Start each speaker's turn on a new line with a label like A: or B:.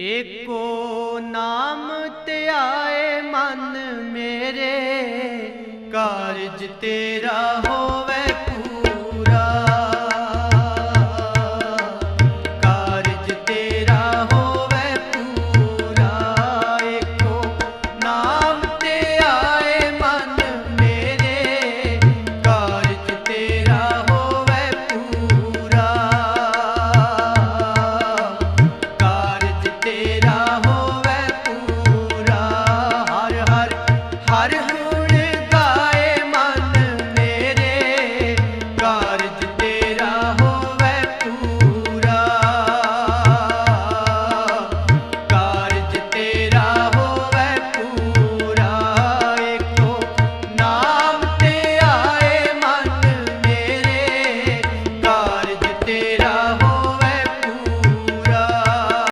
A: ਏਕੋ ਨਾਮ ਧਿਆਏ ਮਨ ਮੇਰੇ ਕਾਰਜ ਤੇਰਾ ਹੋਵੇ bandera.